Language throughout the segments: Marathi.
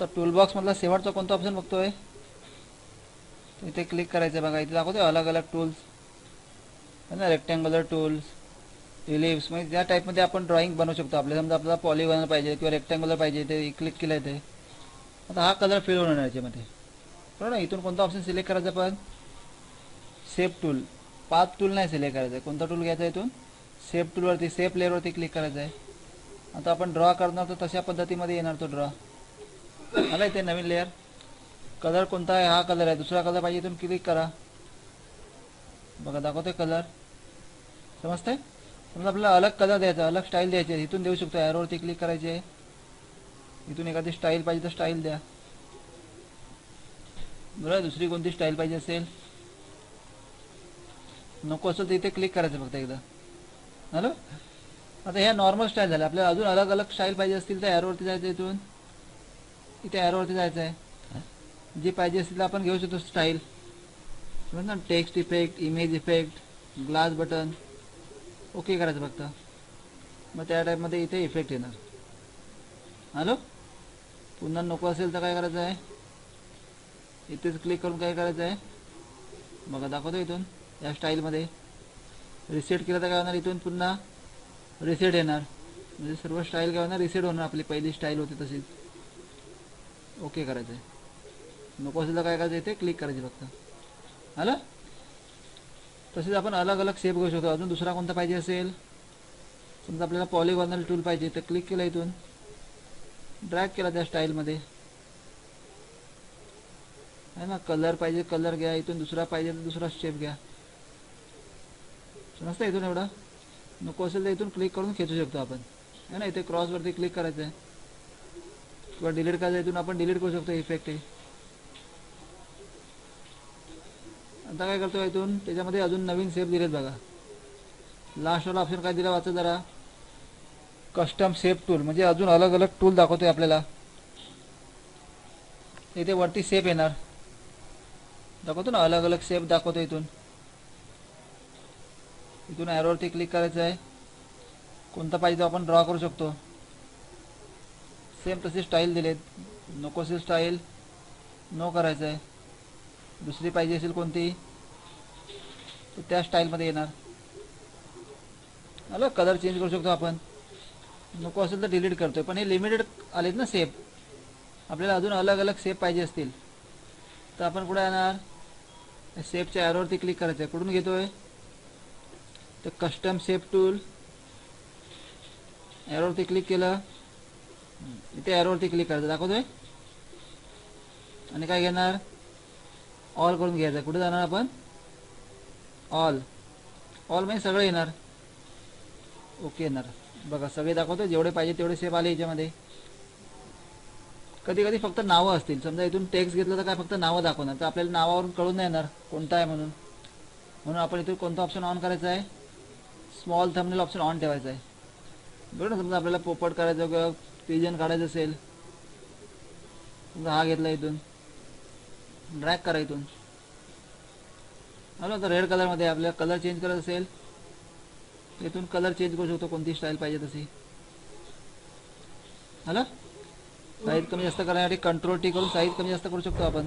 आता टूलबॉक्समधला शेवटचा कोणता ऑप्शन बघतोय? इथे क्लिक करायचं आहे बघा. इथे दाखवतोय अलग अलग टूल्स है ना? रेक्टँग्युलर टूल्स रिलिप्स म्हणजे ज्या टाईपमध्ये आपण ड्रॉइंग बनवू शकतो. आपल्या समजा आपल्याला पॉलिगॉनर पाहिजे किंवा रेक्टँग्युलर पाहिजे ते क्लिक केलं आहे ते. आता हा कलर फिल होणार याच्यामध्ये. बरोबर ना? इथून कोणता ऑप्शन सिलेक्ट करायचा पण? सेप टूल पाच टूल नाही सिलेक्ट करायचं. आहे कोणता टूल घ्यायचा आहे इथून सेप टूलवरती सेप लेअरवरती क्लिक करायचं आहे आता आपण ड्रॉ करणार तर तशा पद्धतीमध्ये येणार तो ड्रॉ आला इथे नवीन लेअर कलर कोणता आहे? हा कलर आहे. दुसरा कलर पाहिजे इथून क्लिक करा. बघा दाखवतोय कलर समजते समजा आपल्याला अलग कलर द्यायचा अलग स्टाईल द्यायची आहे. इथून देऊ शकतो. ॲरोवरती क्लिक करायची. आहे इथून एखादी स्टाईल पाहिजे तर स्टाईल द्या. बरं दुसरी कोणती स्टाईल पाहिजे असेल? नको असेल तर इथे क्लिक करायचं फक्त एकदा. हॅलो? आता ह्या नॉर्मल स्टाईल झाल्या आपल्याला अजून अलग अलग स्टाईल पाहिजे असतील तर ॲरोवरती जायचं इथून. इथे ॲरोवरती जायचं आहे जे पाहिजे असतील तर आपण घेऊ शकतो स्टाईल समज ना text effect image effect glass button okay करायचं फक्त. मग त्या टाईपमध्ये इथे इफेक्ट येणार. हॅलो पुन्हा नको असेल तर काय करायचं आहे? इथेच क्लिक करून काय करायचं आहे? बघा दाखवतो इथून या स्टाईलमध्ये रिसेट केलं तर काय होणार इथून? पुन्हा रिसेट येणार. म्हणजे सर्व स्टाईल काय होणार? रिसेट होणार. आपली पहिली स्टाईल होती तशीच. ओके करायचं आहे नको असेल तर काय करायचं? इथे क्लिक करायची फक्त. आलं? तसेच आपण अलग अलग शेप घेऊ शकतो. अजून दुसरा कोणता पाहिजे असेल? समजा आपल्याला पॉलिगॉनल टूल पाहिजे. तर क्लिक केलं इथून. ड्रॅग केला त्या स्टाईलमध्ये आहे ना? कलर पाहिजे कलर घ्या. इथून दुसरा पाहिजे तर दुसरा शेप घ्या. समजतं इथून एवढा? नको असेल तर इथून क्लिक करून खेचू शकतो आपण. आहे ना? इथे क्रॉसवरती क्लिक करायचं आहे किंवा डिलीट करायचं इथून आपण डिलीट करू शकतो इफेक्ट हे. आता काय करतो इथून त्याच्यामध्ये अजून नवीन सेप दिलेत बघा. लास्टवाला ऑप्शन काय दिला वाचा जरा. कस्टम सेप टूल म्हणजे अजून अलग अलग टूल दाखवतोय आपल्याला. इथे वरती सेप येणार. दाखवतो ना अलग अलग सेप दाखवतो इथून. इथून ॲरोवरती क्लिक करायचं आहे कोणता पाहिजे तो आपण ड्रॉ करू शकतो. सेम तशी स्टाईल दिलेत. नको असेल स्टाईल नो करायचं आहे दुसरी पाहिजे असेल कोणती तर त्या स्टाईलमध्ये येणार. आलं कलर चेंज करू शकतो आपण. नको असेल तर डिलीट करतोय पण हे लिमिटेड आलेत ना सेप आपल्याला अजून अलग अलग सेप पाहिजे असतील. तर आपण कुठे येणार. सेपच्या ॲरोवरती क्लिक करायचं आहे कुठून घेतोय? तर कस्टम सेप टूल ॲरोवरती क्लिक केलं. इथे एरोवरती क्लिक करायचं. दाखवतोय? आणि काय घेणार? ऑल करून घ्यायचं. कुठे जाणार आपण? ऑल ऑल म्हणजे सगळं येणार. ओके येणार. बघा सगळे दाखवतो जेवढे पाहिजे तेवढे सेफ आले याच्यामध्ये. कधी कधी फक्त नावं असतील. समजा इथून टेक्स्ट घेतलं तर काय फक्त नावं दाखवणार. तर आपल्याला नावावरून कळून नाही येणार कोणता आहे म्हणून. म्हणून आपण इथून कोणता ऑप्शन ऑन करायचा आहे? स्मॉल थंबनेल ऑप्शन ऑन ठेवायचा आहे. बरोबर? ना समजा आपल्याला पोपट करायचं किंवा पिजन काढायचं असेल समजा हा घेतला इथून ड्रॅग करा इथून. हॅलो तर रेड कलरमध्ये आपल्याला कलर चेंज करत असेल इथून कलर चेंज करू शकतो कोणती स्टाईल पाहिजे तशी. हॅलो साईज कमी जास्त करण्यासाठी कंट्रोल टी करून साईज कमी जास्त करू शकतो आपण.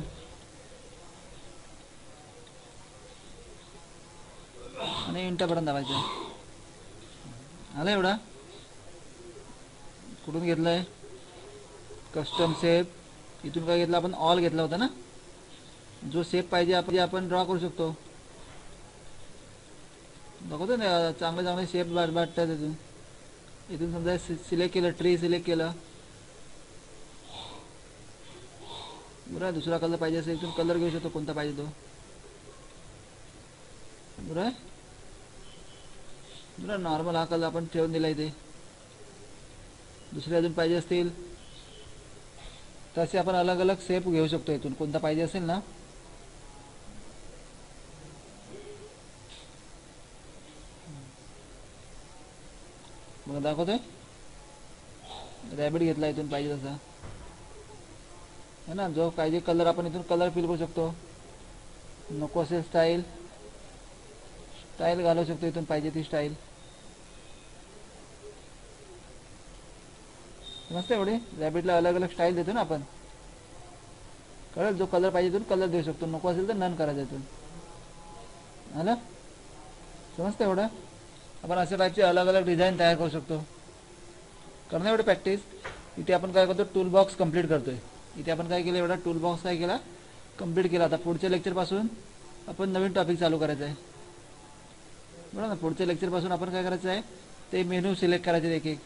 आणि इंटरपर्यंत दाबायचं. आलं एवढा? कुठून घेतलंय? कस्टम सेप इथून काय घेतलं? आपण ऑल घेतला होता ना? जो सेप पाहिजे आपण आपण ड्रॉ करू शकतो. दाखवतो ना चांगले चांगले शेप वाटतात इथून. इथून समजा सिलेक्ट केलं ट्री सिलेक्ट केलं. बरं दुसरा कलर पाहिजे असेल इथून कलर घेऊ शकतो कोणता पाहिजे तो. बरं? बरं नॉर्मल हा कलर आपण ठेवून दिला इथे. दुसरे अजून पाहिजे असतील? तसे आपण अलग अलग सेप घेऊ शकतो इथून. कोणता पाहिजे असेल ना? मग दाखवतोय? रॅबिट घेतला इथून पाहिजे तसा. है ना? जो पाहिजे कलर आपण इथून कलर फिल करू शकतो. नको असेल स्टाईल स्टाईल घालू शकतो इथून पाहिजे ती स्टाईल मस्त एवढी. रॅबिटला अलग अलग स्टाईल देतो ना आपण. कळेल? जो कलर पाहिजे तो कलर देऊ शकतो. नको असेल तर नन करायचं इथून. आलं? समजतं एवढं? आपण अशा टाईपचे अलग अलग डिझाईन तयार करू शकतो. करणं एवढं प्रॅक्टिस इथे आपण काय करतो? टूल बॉक्स कंप्लीट करतोय. इथे आपण काय केलं? एवढा टूल बॉक्स काय केला? कंप्लीट केला. आता पुढच्या लेक्चरपासून आपण नवीन टॉपिक चालू करायचं आहे. बरोबर ना? पुढच्या लेक्चरपासून आपण काय करायचं आहे? ते मेनू सिलेक्ट करायचे एक एक.